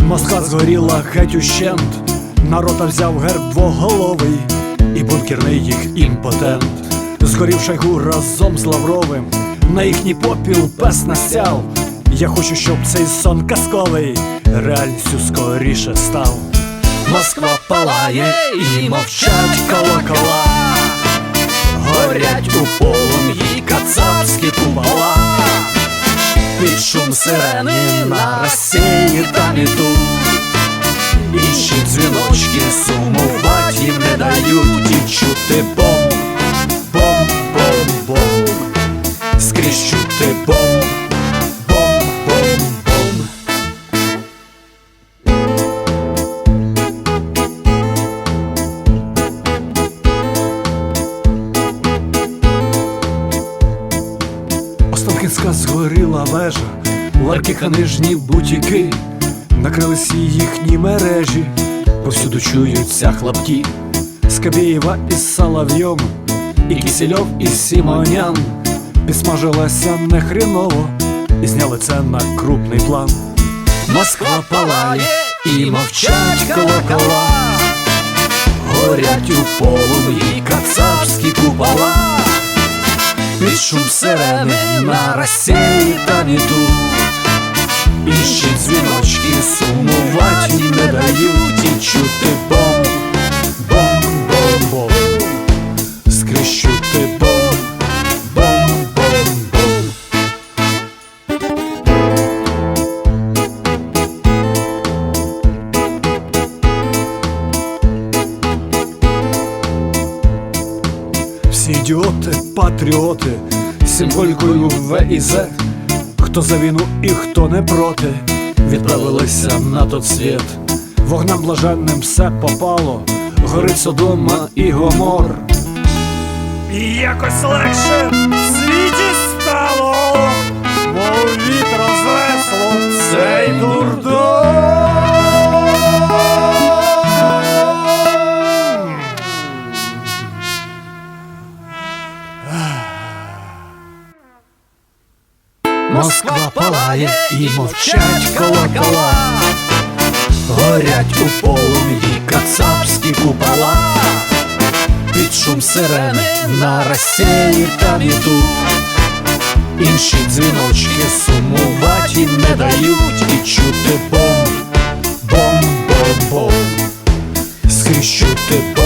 Москва згоріла геть ущент, народа взяв герб двоголовий, і бункерний їх імпотент. Згорів шайгу разом з Лавровим, на їхній попіл пес насяв. Я хочу, щоб цей сон казковий реальністю скоріше став. Москва палає і мовчать колокола, горять у полум'ї Під шум сирени на Росії там і тут Інші дзвіночки сумувати згоріла вежа, ларки ханижні бутіки, накрились їхні мережі, повсюду чуються хлопки, Скабєєва із Соловйом, і Кисельов із Сімонян, підсмажилася нехріново, і зняли це на крупний план. Москва палає і мовчать колокола, горять у полум'ї кацапські купола. Під шум сирени на Росії там і тут Інші дзвіночки сумувати їм не дають І чути бом, бом, бом, бом Скрізь чути бом, бом, бом, бом Всі ідіоти, патріоти, символікою В і З Хто за війну і хто не проти, відправилися на тот світ. Вогнам блаженним все попало, горить Содома і Гомор. І якось легше Москва палає і мовчать колокола, горять у полум'ї кацапські купола, під шум сирени на Росії там і. Інші дзвіночки сумувати не дають і чути бом, бом, бом, бом, скрізь чути бом.